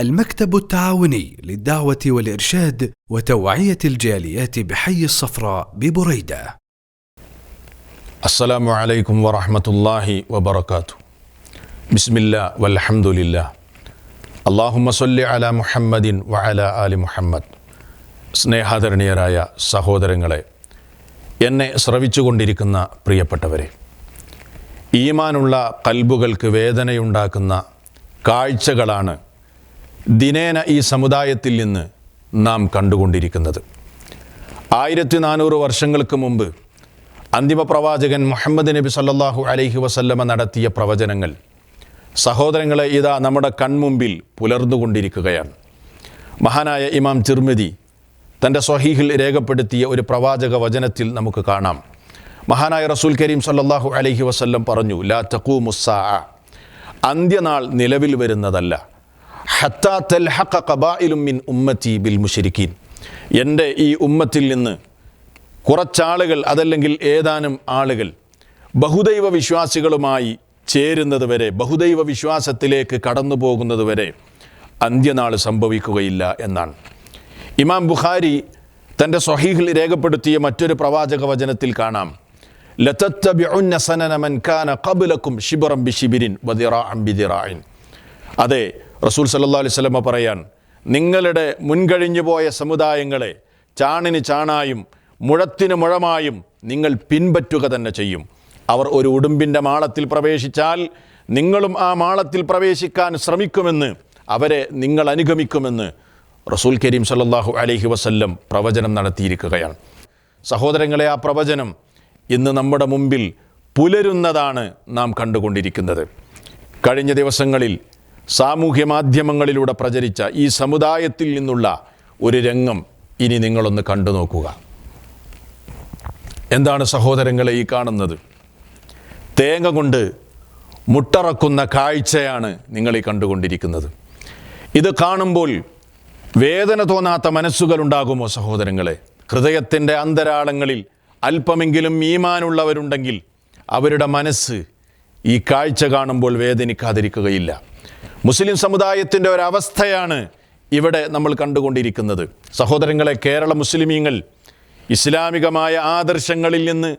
المكتب التعاوني للدعوة والإرشاد وتوعية الجاليات بحي الصفراء ببريدة السلام عليكم ورحمة الله وبركاته بسم الله والحمد لله اللهم صل على محمد وعلى آل മുഹമ്മദ് സ്നേഹാദരണീയരായ സഹോദരങ്ങളെ എന്നെ ശ്രവിച്ചുകൊണ്ടിരിക്കുന്ന പ്രിയപ്പെട്ടവരെ ഈമാനുള്ള കൽബുകൾക്ക് വേദനയുണ്ടാക്കുന്ന കാഴ്ചകളാണ് ദിനേന ഈ സമുദായത്തിൽ നിന്ന് നാം കണ്ടുകൊണ്ടിരിക്കുന്നത്. ആയിരത്തി നാനൂറ് വർഷങ്ങൾക്ക് മുമ്പ് അന്തിമ പ്രവാചകൻ മുഹമ്മദ് നബി സല്ലാഹു അലൈഹി വസല്ലമ നടത്തിയ പ്രവചനങ്ങൾ സഹോദരങ്ങളെ ഇതാ നമ്മുടെ കൺമുമ്പിൽ പുലർന്നുകൊണ്ടിരിക്കുകയാണ്. മഹാനായ ഇമാം ചിർമിതി തന്റെ സ്വഹീഹിൽ രേഖപ്പെടുത്തിയ ഒരു പ്രവാചക വചനത്തിൽ നമുക്ക് കാണാം. മഹാനായ റസൂൽ കരീം സല്ലാഹു അലൈഹി വസല്ലം പറഞ്ഞു ലാ തക്കൂ മുസ്സാ അന്ത്യനാൾ നിലവിൽ വരുന്നതല്ല. മിൻ ഉമ്മത്തി ബിൽ മുഷരിക്കീൻ എന്റെ ഈ ഉമ്മത്തിൽ നിന്ന് കുറച്ചാളുകൾ അതല്ലെങ്കിൽ ഏതാനും ആളുകൾ ബഹുദൈവ വിശ്വാസികളുമായി ചേരുന്നത് വരെ ബഹുദൈവ വിശ്വാസത്തിലേക്ക് കടന്നു പോകുന്നത് വരെ അന്ത്യനാൾ സംഭവിക്കുകയില്ല എന്നാണ്. ഇമാം ബുഖാരി തന്റെ സ്വഹീഹിൽ രേഖപ്പെടുത്തിയ മറ്റൊരു പ്രവാചക വചനത്തിൽ കാണാം. അതെ റസൂൽ സല്ലാ അലൈഹി സ്വലമ പറയാൻ നിങ്ങളുടെ മുൻകഴിഞ്ഞു പോയ സമുദായങ്ങളെ ചാണിന് ചാണായും മുഴത്തിന് മുഴമായും നിങ്ങൾ പിൻപറ്റുക തന്നെ ചെയ്യും. അവർ ഒരു ഉടുമ്പിന്റെ മാളത്തിൽ പ്രവേശിച്ചാൽ നിങ്ങളും ആ മാളത്തിൽ പ്രവേശിക്കാൻ ശ്രമിക്കുമെന്ന് അവരെ നിങ്ങൾ അനുഗമിക്കുമെന്ന് റസൂൽ കരീം സല്ലാഹു അലഹി വസല്ലം പ്രവചനം നടത്തിയിരിക്കുകയാണ്. സഹോദരങ്ങളെ ആ പ്രവചനം ഇന്ന് നമ്മുടെ മുമ്പിൽ പുലരുന്നതാണ് നാം കണ്ടുകൊണ്ടിരിക്കുന്നത്. കഴിഞ്ഞ ദിവസങ്ങളിൽ സാമൂഹ്യ മാധ്യമങ്ങളിലൂടെ പ്രചരിച്ച ഈ സമുദായത്തിൽ നിന്നുള്ള ഒരു രംഗം ഇനി നിങ്ങളൊന്ന് കണ്ടു നോക്കുക. എന്താണ് സഹോദരങ്ങളെ ഈ കാണുന്നത്? തേങ്ങ കൊണ്ട് മുട്ടറക്കുന്ന കാഴ്ചയാണ് നിങ്ങൾ ഈ കണ്ടുകൊണ്ടിരിക്കുന്നത്. ഇത് കാണുമ്പോൾ വേദന തോന്നാത്ത മനസ്സുകൾ ഉണ്ടാകുമോ സഹോദരങ്ങളെ? ഹൃദയത്തിന്റെ അന്തരാളങ്ങളിൽ അല്പമെങ്കിലും ഈമാനുള്ളവരുണ്ടെങ്കിൽ അവരുടെ മനസ്സ് ഈ കാഴ്ച കാണുമ്പോൾ വേദനിക്കാതിരിക്കുകയില്ല. മുസ്ലിം സമുദായത്തിന്റെ ഒരവസ്ഥയാണ് ഇവിടെ നമ്മൾ കണ്ടുകൊണ്ടിരിക്കുന്നത്. സഹോദരങ്ങളെ കേരള മുസ്ലിമീങ്ങൾ ഇസ്ലാമികമായ ആദർശങ്ങളിൽ നിന്ന്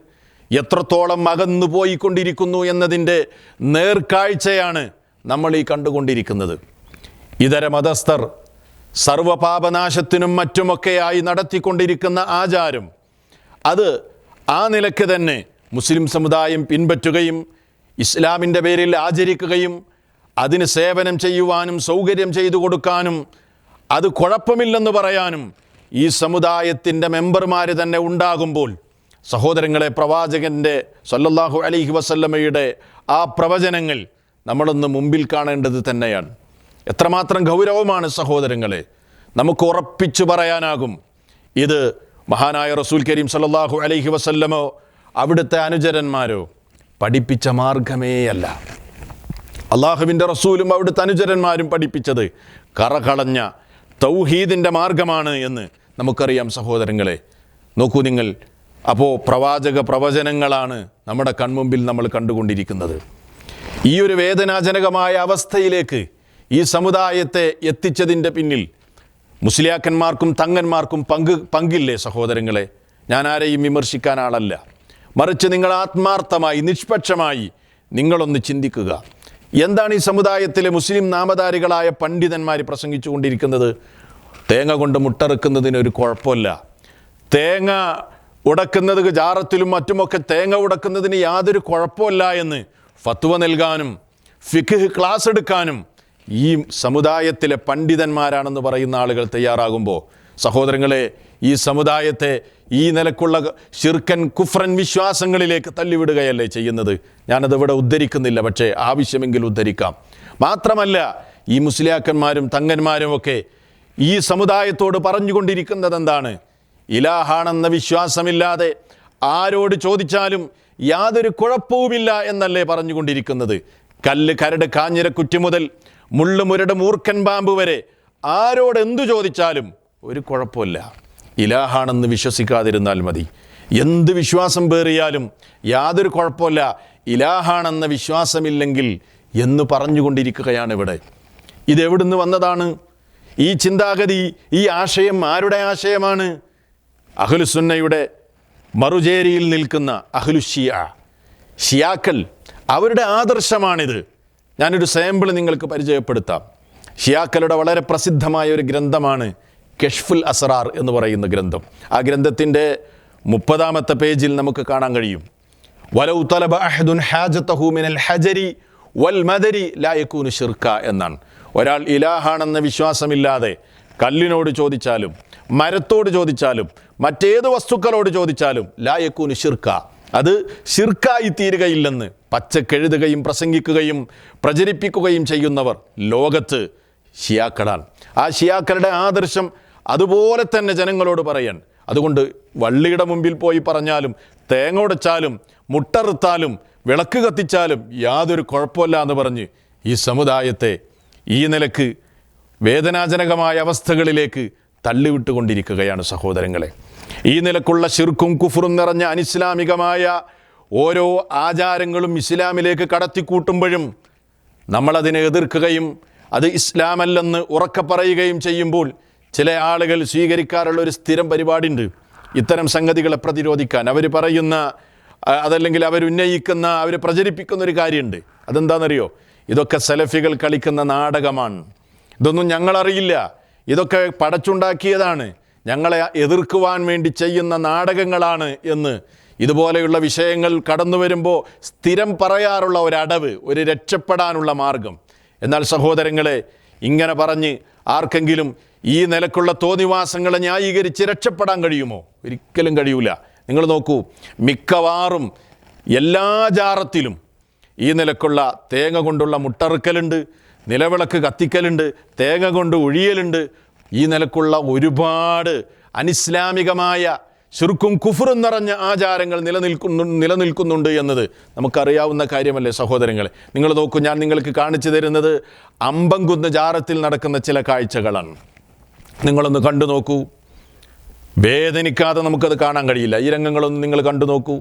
എത്രത്തോളം അകന്നു പോയിക്കൊണ്ടിരിക്കുന്നു എന്നതിന്റെ നേർക്കാഴ്ചയാണ് നമ്മൾ ഈ കണ്ടുകൊണ്ടിരിക്കുന്നത്. ഇതര മതസ്ഥർ സർവപാപനാശത്തിനും മറ്റുമൊക്കെയായി നടത്തിക്കൊണ്ടിരിക്കുന്ന ആചാരം അത് ആ നിലയ്ക്ക് തന്നെ മുസ്ലിം സമുദായം പിൻപറ്റുകയും ഇസ്ലാമിന്റെ പേരിൽ ആചരിക്കുകയും അതിന് സേവനം ചെയ്യുവാനും സൗകര്യം ചെയ്തു കൊടുക്കാനും അത് കുഴപ്പമില്ലെന്ന് പറയാനും ഈ സമുദായത്തിന്റെ മെമ്പർമാർ തന്നെ ഉണ്ടാകുമ്പോൾ സഹോദരങ്ങളെ പ്രവാചകന്റെ സല്ലല്ലാഹു അലൈഹി വസല്ലമയുടെ ആ പ്രവചനങ്ങൾ നമ്മളൊന്ന് മുമ്പിൽ കാണേണ്ടത് തന്നെയാണ്. എത്രമാത്രം ഗൗരവമാണ് സഹോദരങ്ങളെ. നമുക്ക് ഉറപ്പിച്ചു പറയാനാകും. ഇത് മഹാനായ റസൂൽ കരീം സല്ലല്ലാഹു അലൈഹി വസല്ലമോ അവിടുത്തെ അനുചരന്മാരോ പഠിപ്പിച്ച മാർഗമേയല്ല. അള്ളാഹുവിന്റെ റസൂലും അവിടുത്തെ അനുചരന്മാരും പഠിപ്പിച്ചത് കറകളഞ്ഞ തൗഹീദിന്റെ മാർഗമാണ് എന്ന് നമുക്കറിയാം സഹോദരങ്ങളെ. നോക്കൂ നിങ്ങൾ അപ്പോൾ പ്രവാചക പ്രവചനങ്ങളാണ് നമ്മുടെ കൺമുമ്പിൽ നമ്മൾ കണ്ടുകൊണ്ടിരിക്കുന്നത്. ഈ ഒരു വേദനാജനകമായ അവസ്ഥയിലേക്ക് ഈ സമുദായത്തെ എത്തിച്ചതിന്റെ പിന്നിൽ മുസ്ലിയാക്കന്മാർക്കും തങ്ങന്മാർക്കും പങ്ക് പങ്കില്ലേ സഹോദരങ്ങളെ? ഞാൻ ആരെയും വിമർശിക്കാൻ ആളല്ല. മറിച്ച് നിങ്ങൾ ആത്മാർത്ഥമായി നിഷ്പക്ഷമായി നിങ്ങളൊന്ന് ചിന്തിക്കുക. എന്താണ് ഈ സമുദായത്തിലെ മുസ്ലിം നാമധാരികളായ പണ്ഡിതന്മാർ പ്രസംഗിച്ചു കൊണ്ടിരിക്കുന്നത് തേങ്ങ കൊണ്ട് മുട്ടറുക്കുന്നതിന് ഒരു കുഴപ്പമില്ല. തേങ്ങ ഉടക്കുന്നത് ജാറത്തിലും മറ്റുമൊക്കെ തേങ്ങ ഉടക്കുന്നതിന് യാതൊരു കുഴപ്പമില്ല എന്ന് ഫത്വ നൽകാനും ഫിഖ് ക്ലാസ് എടുക്കാനും ഈ സമുദായത്തിലെ പണ്ഡിതന്മാരാണെന്ന് പറയുന്ന ആളുകൾ തയ്യാറാകുമ്പോൾ സഹോദരങ്ങളെ ഈ സമുദായത്തെ ഈ നിലക്കുള്ള ശിർക്കൻ കുഫ്രൻ വിശ്വാസങ്ങളിലേക്ക് തള്ളിവിടുകയല്ലേ ചെയ്യുന്നത്? ഞാനത് ഇവിടെ ഉദ്ധരിക്കുന്നില്ല പക്ഷേ ആവശ്യമെങ്കിൽ ഉദ്ധരിക്കാം. മാത്രമല്ല ഈ മുസ്ലിയാക്കന്മാരും തങ്ങന്മാരും ഒക്കെ ഈ സമുദായത്തോട് പറഞ്ഞുകൊണ്ടിരിക്കുന്നത് എന്താണ് ഇലാഹാണെന്ന വിശ്വാസമില്ലാതെ ആരോട് ചോദിച്ചാലും യാതൊരു കുഴപ്പവുമില്ല എന്നല്ലേ പറഞ്ഞുകൊണ്ടിരിക്കുന്നത്. കല്ല് കരട് കാഞ്ഞിരക്കുറ്റി മുതൽ മുള്ളുമുരട് മൂർക്കൻ പാമ്പ് വരെ ആരോട് എന്തു ചോദിച്ചാലും ഒരു കുഴപ്പമില്ല. ഇലാഹാണെന്ന് വിശ്വസിക്കാതിരുന്നാൽ മതി. എന്ത് വിശ്വാസം പേറിയാലും യാതൊരു കുഴപ്പമില്ല. ഇലാഹാണെന്ന വിശ്വാസമില്ലെങ്കിൽ എന്ന് പറഞ്ഞുകൊണ്ടിരിക്കുകയാണ് ഇവിടെ. ഇതെവിടുന്ന് വന്നതാണ്? ഈ ചിന്താഗതി ഈ ആശയം ആരുടെ ആശയമാണ്? അഹ്ലുസുന്നയുടെ മറുചേരിയിൽ നിൽക്കുന്ന അഹ്ലുഷിയ. ഷിയാക്കൾ അവരുടെ ആദർശമാണിത്. ഞാനൊരു സാമ്പിൾ നിങ്ങൾക്ക് പരിചയപ്പെടുത്താം. ഷിയാക്കളുടെ വളരെ പ്രസിദ്ധമായ ഒരു ഗ്രന്ഥമാണ് കെഷ്ഫുൽ അസറാർ എന്ന് പറയുന്ന ഗ്രന്ഥം. ആ ഗ്രന്ഥത്തിന്റെ മുപ്പതാമത്തെ പേജിൽ നമുക്ക് കാണാൻ കഴിയും. വലൗ തലബ അഹദുൻ ഹാജത്തഹു മിനൽ ഹജരി വൽ മദരി ലായക്കൂന് ഷിർക്ക എന്നാണ്. ഒരാൾ ഇലാഹാണെന്ന വിശ്വാസമില്ലാതെ കല്ലിനോട് ചോദിച്ചാലും മരത്തോട് ചോദിച്ചാലും മറ്റേത് വസ്തുക്കളോട് ചോദിച്ചാലും ലായക്കൂന് ഷിർക്ക അത് ഷിർക്കായി തീരുകയില്ലെന്ന് പച്ചക്കെഴുതുകയും പ്രസംഗിക്കുകയും പ്രചരിപ്പിക്കുകയും ചെയ്യുന്നവർ ലോകത്ത് ഷിയാക്കളാണ്. ആ ഷിയാക്കളുടെ ആദർശം അതുപോലെ തന്നെ ജനങ്ങളോട് പറയാൻ. അതുകൊണ്ട് വള്ളിയുടെ മുമ്പിൽ പോയി പറഞ്ഞാലും തേങ്ങ ഉടച്ചാലും മുട്ടറുത്താലും വിളക്ക് കത്തിച്ചാലും യാതൊരു കുഴപ്പമില്ല എന്ന് പറഞ്ഞ് ഈ സമുദായത്തെ ഈ നിലയ്ക്ക് വേദനാജനകമായ അവസ്ഥകളിലേക്ക് തള്ളിവിട്ടുകൊണ്ടിരിക്കുകയാണ് സഹോദരങ്ങളെ. ഈ നിലക്കുള്ള ശിർക്കും കുഫറും നിറഞ്ഞ അനിസ്ലാമികമായ ഓരോ ആചാരങ്ങളും ഇസ്ലാമിലേക്ക് കടത്തിക്കൂട്ടുമ്പോഴും നമ്മളതിനെ എതിർക്കുകയും അത് ഇസ്ലാമല്ലെന്ന് ഉറക്കെ പറയുകയും ചെയ്യുമ്പോൾ ചില ആളുകൾ സ്വീകരിക്കാറുള്ള ഒരു സ്ഥിരം പരിപാടിയുണ്ട്. ഇത്തരം സംഗതികളെ പ്രതിരോധിക്കാൻ. അവർ പറയുന്ന അതല്ലെങ്കിൽ അവർ ഉന്നയിക്കുന്ന അവർ പ്രചരിപ്പിക്കുന്ന ഒരു കാര്യമുണ്ട്. അതെന്താണെന്നറിയോ? ഇതൊക്കെ സെലഫികൾ കളിക്കുന്ന നാടകമാണ്. ഇതൊന്നും ഞങ്ങളറിയില്ല. ഇതൊക്കെ പടച്ചുണ്ടാക്കിയതാണ്. ഞങ്ങളെ എതിർക്കുവാൻ വേണ്ടി ചെയ്യുന്ന നാടകങ്ങളാണ് എന്ന് ഇതുപോലെയുള്ള വിഷയങ്ങൾ കടന്നു വരുമ്പോൾ സ്ഥിരം പറയാറുള്ള ഒരടവ് ഒരു രക്ഷപ്പെടാനുള്ള മാർഗം. എന്നാൽ സഹോദരങ്ങളെ ഇങ്ങനെ പറഞ്ഞ് ആർക്കെങ്കിലും ഈ നിലക്കുള്ള തോന്നിവാസങ്ങളെ ന്യായീകരിച്ച് രക്ഷപ്പെടാൻ കഴിയുമോ? ഒരിക്കലും കഴിയൂല. നിങ്ങൾ നോക്കൂ മിക്കവാറും എല്ലാ ജാറത്തിലും ഈ നിലക്കുള്ള തേങ്ങ കൊണ്ടുള്ള മുട്ടറുക്കലുണ്ട് നിലവിളക്ക് കത്തിക്കലുണ്ട് തേങ്ങ കൊണ്ട് ഒഴിയലുണ്ട് ഈ നിലക്കുള്ള ഒരുപാട് അനിസ്ലാമികമായ ശുർക്കും കുഫറും നിറഞ്ഞ ആചാരങ്ങൾ നിലനിൽക്കുന്നു നിലനിൽക്കുന്നുണ്ട് എന്നത് നമുക്കറിയാവുന്ന കാര്യമല്ലേ സഹോദരങ്ങളെ? നിങ്ങൾ നോക്കൂ ഞാൻ നിങ്ങൾക്ക് കാണിച്ചു തരുന്നത് അമ്പംകുന്ന് ജാറത്തിൽ നടക്കുന്ന ചില കാഴ്ചകളാണ്. നിങ്ങളൊന്ന് കണ്ടു നോക്കൂ. വേദനിക്കാതെ നമുക്കത് കാണാൻ കഴിയില്ല. ഈ രംഗങ്ങളൊന്നും നിങ്ങൾ കണ്ടു നോക്കൂ.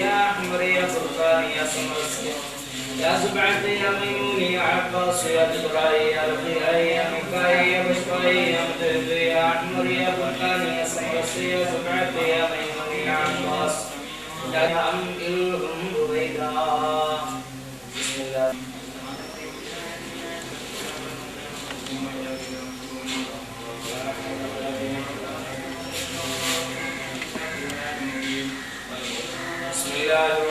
يا يا سبعت يا ميمون يا عباس يا جبرائي يا رقيعي يا مكاي يا مشفاي يا مدرد يا عمر يا بلقان يا سمرس يا سبعت يا ميمون يا عباس يا أمئلهم بريدا بسم الله بسم الله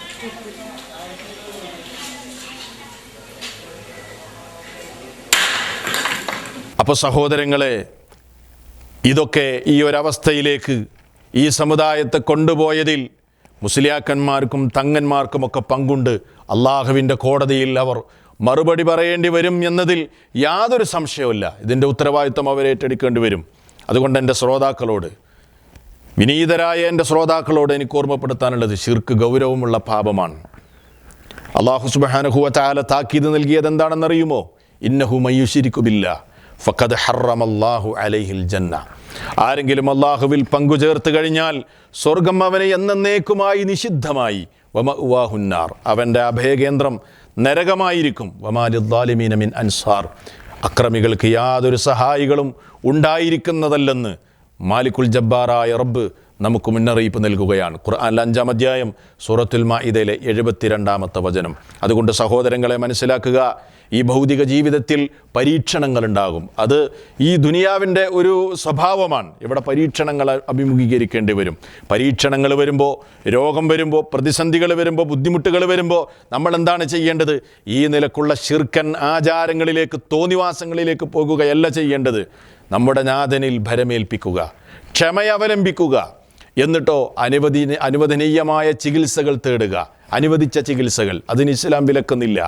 അപ്പോൾ സഹോദരങ്ങളെ ഇതൊക്കെ ഈ ഒരവസ്ഥയിലേക്ക് ഈ സമുദായത്തെ കൊണ്ടുപോയതിൽ മുസ്ലിയാക്കന്മാർക്കും തങ്ങന്മാർക്കുമൊക്കെ പങ്കുണ്ട്. അള്ളാഹുവിന്റെ കോടതിയിൽ അവർ മറുപടി പറയേണ്ടി വരും എന്നതിൽ യാതൊരു സംശയവുമില്ല. ഇതിന്റെ ഉത്തരവാദിത്വം അവർ ഏറ്റെടുക്കേണ്ടി വരും. അതുകൊണ്ട് എന്റെ ശ്രോതാക്കളോട് വിനീതരായ എന്റെ ശ്രോതാക്കളോട് എനിക്ക് ഓർമ്മപ്പെടുത്താനുള്ളത് ശിർക്ക് ഗൗരവമുള്ള പാപമാണ്. അള്ളാഹു സുബാനഹുവ ചാല താക്കീത് നൽകിയത് എന്താണെന്നറിയുമോ? ഇന്നഹു മയ്യുശിരിക്കുബില്ല ഫഖദ് ഹറം ഹറമല്ലാഹു അലൈഹിൽ ജന്ന. ആരെങ്കിലും അള്ളാഹുവിൽ പങ്കുചേർത്ത് കഴിഞ്ഞാൽ സ്വർഗം അവനെ എന്നേക്കുമായി നിഷിദ്ധമായി. വമ ഉവാഹുന്നാർ അവന്റെ അഭയകേന്ദ്രം നരകമായിരിക്കും. വമാലിദ്ദാലിമീനമിൻ അൻസാർ. അക്രമികൾക്ക് യാതൊരു സഹായികളും ഉണ്ടായിരിക്കുന്നതല്ലെന്ന് മാലിക്കുൽ ജബ്ബാറായ റബ്ബ് നമുക്ക് മുന്നറിയിപ്പ് നൽകുകയാണ്. ഖുർആൻ അഞ്ചാം അധ്യായം സൂറത്തുൽ മാഇദയിലെ എഴുപത്തിരണ്ടാമത്തെ വചനം. അതുകൊണ്ട് സഹോദരങ്ങളെ മനസ്സിലാക്കുക ഈ ഭൗതിക ജീവിതത്തിൽ പരീക്ഷണങ്ങൾ ഉണ്ടാകും അത് ഈ ദുനിയാവിന്റെ ഒരു സ്വഭാവമാണ്. ഇവിടെ പരീക്ഷണങ്ങൾ അഭിമുഖീകരിക്കേണ്ടി വരും. പരീക്ഷണങ്ങൾ വരുമ്പോൾ രോഗം വരുമ്പോൾ പ്രതിസന്ധികൾ വരുമ്പോൾ ബുദ്ധിമുട്ടുകൾ വരുമ്പോൾ നമ്മൾ എന്താണ് ചെയ്യേണ്ടത്? ഈ നിലക്കുള്ള ശിർക്കൻ ആചാരങ്ങളിലേക്ക് തോന്നിവാസങ്ങളിലേക്ക് പോകുകയല്ല ചെയ്യേണ്ടത്. നമ്മുടെ നാഥനിൽ ഭരമേൽപ്പിക്കുക ക്ഷമയവലംബിക്കുക എന്നിട്ടോ അനുവദീ അനുവദനീയമായ ചികിത്സകൾ തേടുക അനുവദിച്ച ചികിത്സകൾ. അതിന് ഇസ്ലാം വിലക്കുന്നില്ല.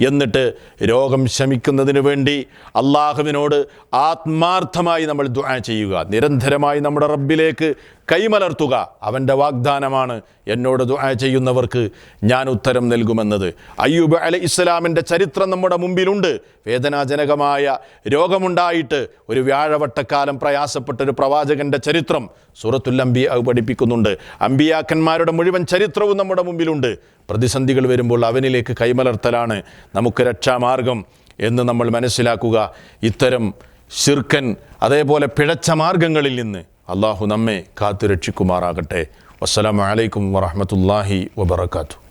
എന്നിട്ട് രോഗം ശമിക്കുന്നതിന് വേണ്ടി അള്ളാഹുവിനോട് ആത്മാർത്ഥമായി നമ്മൾ ദുആ ചെയ്യുക. നിരന്തരമായി നമ്മുടെ റബ്ബിലേക്ക് കൈമലർത്തുക. അവന്റെ വാഗ്ദാനമാണ് എന്നോട് ദുആ ചെയ്യുന്നവർക്ക് ഞാൻ ഉത്തരം നൽകുമെന്നത്. അയ്യൂബ് അലി ഇസ്ലാമിന്റെ ചരിത്രം നമ്മുടെ മുമ്പിലുണ്ട്. വേദനാജനകമായ രോഗമുണ്ടായിട്ട് ഒരു വ്യാഴവട്ടക്കാലം പ്രയാസപ്പെട്ട ഒരു പ്രവാചകന്റെ ചരിത്രം സൂറത്തുൽ അംബിയ പഠിപ്പിക്കുന്നുണ്ട്. അമ്പിയാക്കന്മാരുടെ മുഴുവൻ ചരിത്രവും നമ്മുടെ മുമ്പിലുണ്ട്. പ്രതിസന്ധികൾ വരുമ്പോൾ അവനിലേക്ക് കൈമലർത്തലാണ് നമുക്ക് രക്ഷാമാർഗം എന്ന് നമ്മൾ മനസ്സിലാക്കുക. ഇത്തരം ശിർക്കൻ അതേപോലെ പിഴച്ച മാർഗങ്ങളിൽ നിന്ന് അള്ളാഹു നമ്മെ കാത്തു രക്ഷിക്കുമാറാകട്ടെ വസ്സലാമലൈക്കും വറഹമത്തല്ലാഹി വബർക്കാത്തു